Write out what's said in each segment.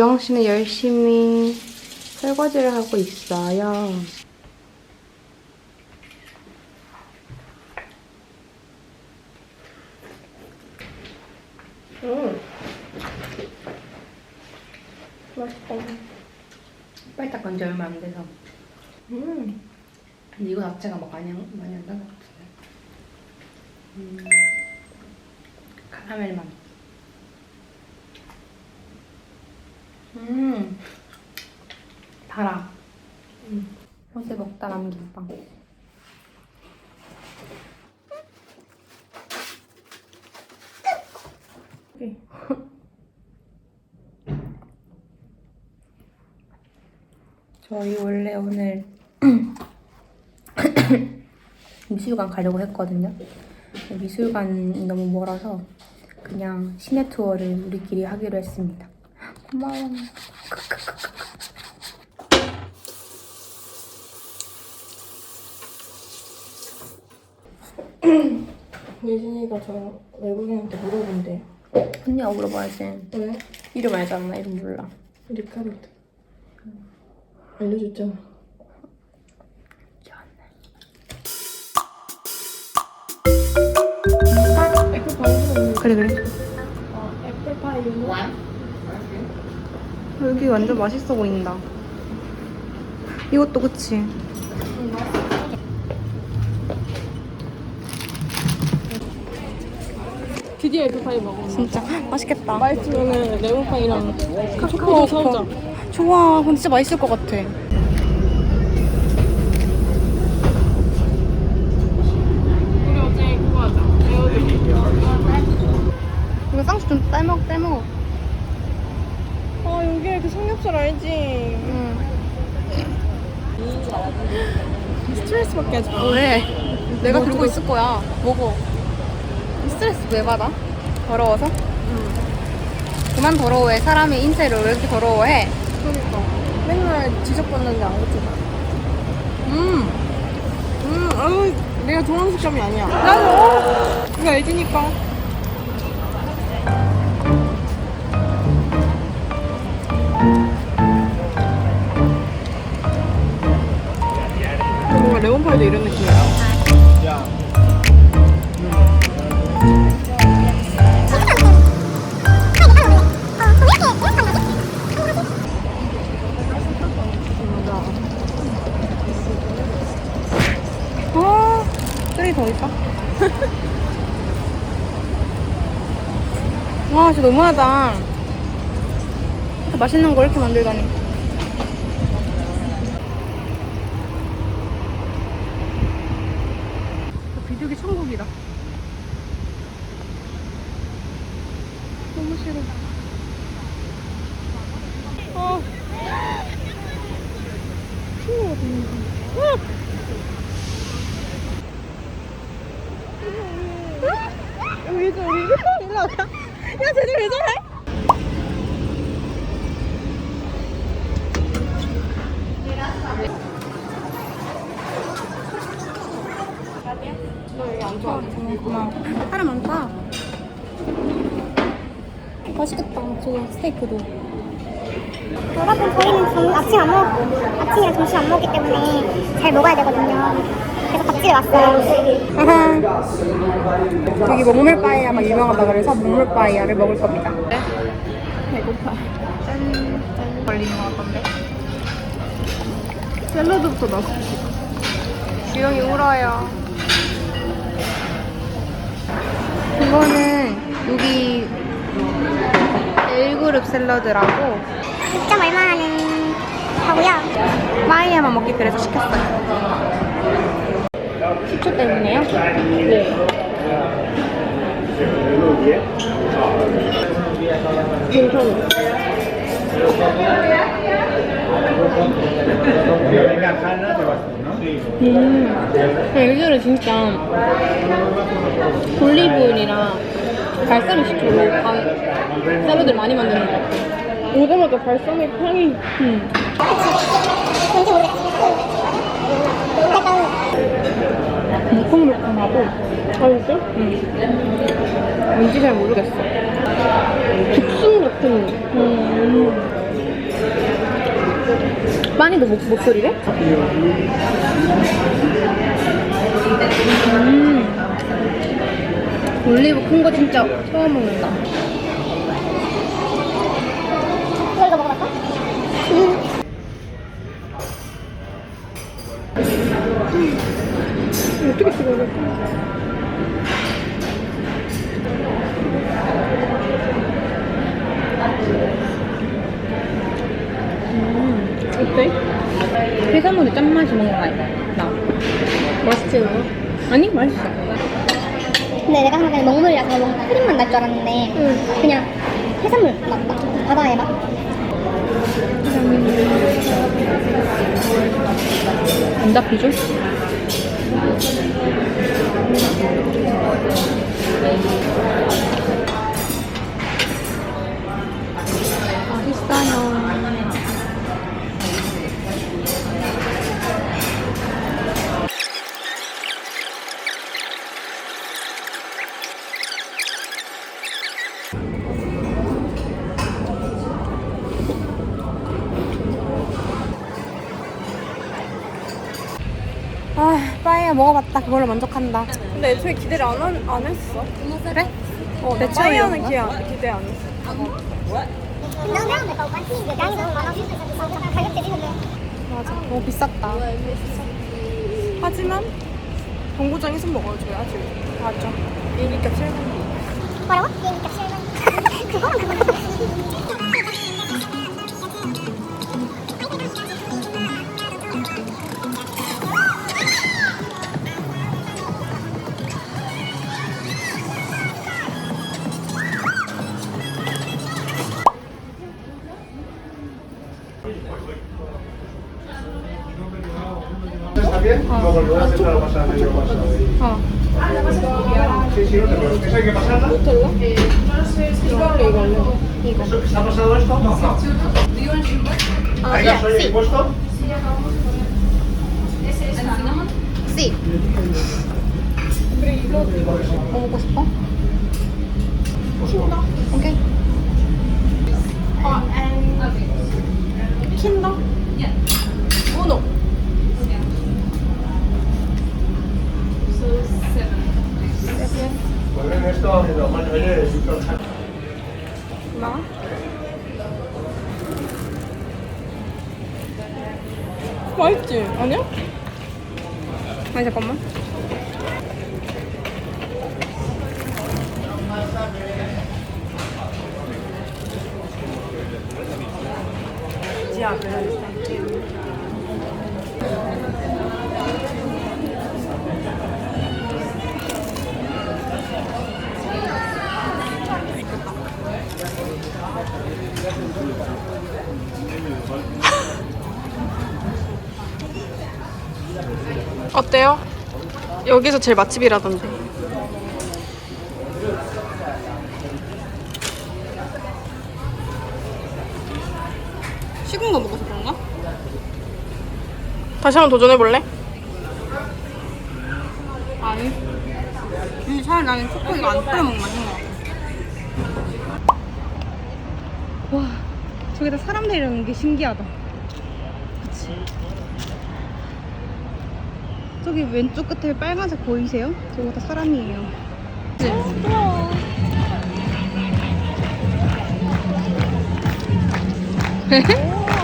주영 씨는 열심히 설거지를 하고 있어요. 음. 맛있다. 빨리 닦은 지 얼마 안 돼서. 음. 근데 이거 자체가 막 많이, 안- 많이 것 같은데. 음. 카라멜 맛. 음. 달아. 음. 어제 먹다 남긴 빵. 저희 원래 오늘 미술관 가려고 했거든요. 근데 미술관이 너무 멀어서 그냥 시내 투어를 우리끼리 하기로 했습니다. 고마워. 예진이가 저 외국인한테 물어본대. 언니가 물어봐야지. 왜? 이름 알잖아. 이름 몰라. 리카르트. 알려줬잖아. 애플파이 그래 그래. 애플파이 유노? 여기 완전 맛있어 보인다. 이것도 그치? 드디어 애플파이 먹어. 진짜 맛있겠다. 맛있으면은 레몬파이랑 초코 사오자. 좋아. 근데 진짜 맛있을 것 같아. 우리 어제 그거 하자. 이거 쌍수 좀 떼먹 떼먹어. 아그 삼겹살 알지? 응. 스트레스 받게 하지 마. 왜? 내가 들고 있을 거야. 먹어. 스트레스 왜 받아? 더러워서? 응. 그만 더러워해. 사람의 인체를 왜 이렇게 더러워해? 그러니까 맨날 지적받는데 안 고쳐봐. 음. 음, 아유, 내가 좋아하는 식감이 아니야. 나도. 이거 알지니까. 쓰레기 더 있다. 와, 진짜 너무하다. 이렇게 맛있는 걸 이렇게 만들다니. 비둘기 천국이다. 너무 싫어. 아. 추워, 우리 야, 쟤들 왜 저래? 사람 많다. 맛있겠다. 저거 스테이크도. 여러분 저희는 점, 아침 안 먹고 아침이랑 점심 안 먹기 때문에 잘 먹어야 되거든요. 밥집에 왔어요. 여기 먹물빠이야 막 유명하다 그래서 먹물빠이야를 먹을 겁니다. 배고파. 짠. 짠. 걸리는 것 같던데. 샐러드부터 넣었어. 주영이 울어요. 이거는 여기 1그룹 샐러드라고 6점 얼마 하는 하고요. 빠이야만 먹기 그래서 시켰어요. 식초 때문에요? 네. 괜찮아. 음, 여기를 진짜 올리브오일이랑 발사믹 식초로 밥, 샐러드를 많이 만드는 것 같아. 오자마자 발사믹 향이. 음. 뭔지. 약간 물컹물컹하고. 아, 진짜? 응. 뭔지 잘 모르겠어. 죽순 같은. 음. 많이도 목, 목소리래? 음. 올리브 큰 거 진짜 처음 먹는다. 너 이거 먹어봤어? 응. 어떻게 찍어야 될까? 음, 어때? 해산물이 짠맛이 뭔가 나. 맛있지, 너? 아니, 맛있어. 근데 내가 생각에는 먹물이라서 뭔가 크림만 날 줄 알았는데 그냥 해산물 맛, 바다의 맛. 안 잡히죠? 맛있 아, 빠에야 먹어봤다. 그걸로 만족한다. 근데 애초에 기대를 안, 한- 안 했어. 그래? 어, 내? 파이어는 기대, 안- 기대 안 했어. 맞아. 너무 비쌌다. 하지만 정구장에서 먹어줘야지. 맞아. 비행기값 7만 뭐라고? 비행기값 7만 그거랑 그거랑 esa lo pasas, yo lo paso Ah. Ah, la pasas Sí, sí, no te preocupes. ¿Eso hay que pasarla? No lo sé, es que no ¿Se ha pasado esto? No, no. ¿Ahí las oyes puesto? Sí, acabamos de poner. ¿Es esta? Sí. ¿Cómo puesto? Ok. ¿Quién no? 나? 맛있지? 아니야? 아니 잠깐만. 지야. 어때요? 여기서 제일 맛집이라던데. 식은 거 먹어서 그런가? 다시 한번 도전해볼래? 아니. 음, 차라리 나는 초코 이거 안 뿌려 먹는 거 맛있는 거 같아. 와, 저기다 사람 데리는 게 신기하다. 저기 왼쪽 끝에 빨간색 보이세요? 저거 다 사람이에요. 네.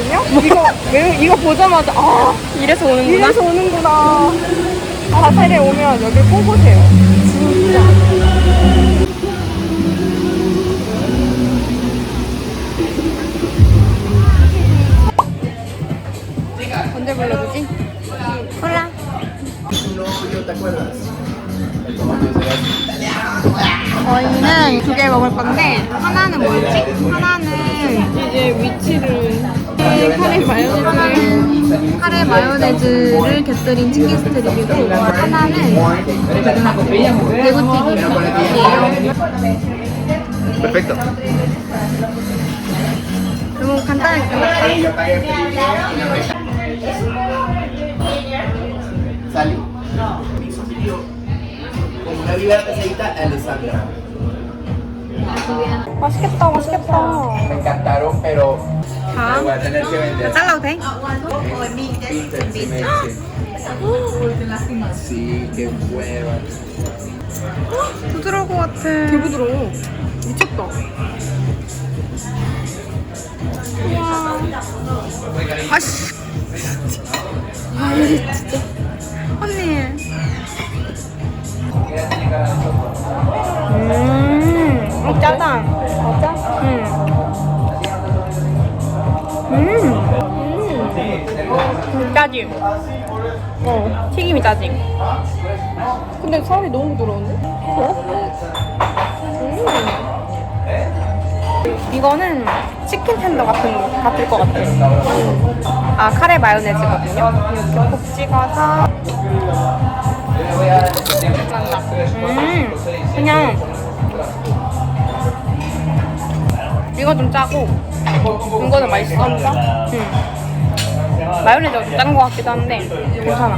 싶었거든요. 이거 매우 이거 보자마자 아 이래서 오는구나. 이래서 오는구나. 바셀에 오면 여기 꼭 오세요. 진짜. 언제 불러주지? 몰라. 저희는 두 개 먹을 건데 하나는 뭐였지? 하나는 이제 위치를 카레 마요네즈를 카레 마요네즈를 곁들인 치킨 스트립이고 하나는 대구튀김이에요. Perfecto. 너무 간단하게 una pesadita, Alessandra. 맛있겠다, 맛있겠다. Me encantaron, pero 다 lo voy a tener que vender. 잘라도 돼? Sí, qué hueva. 부드러울 것 같아. 되게 부드러워. 미쳤다. 우와. 아씨. 아, 이게 진짜. 언니. 음, 어, 짜다. 어, 짜? 응. 음. 음. 짜지? 어, 튀김이 짜지? 근데 살이 너무 부드러운데? 음. 이거는 치킨 텐더 같은 거 같을 것 같아. 아 카레 마요네즈거든요. 이렇게 콕 찍어서. 음, 그냥 이거 좀 짜고 이거는 맛있어. 응. 마요네즈가 좀 짠 것 같기도 한데 괜찮아.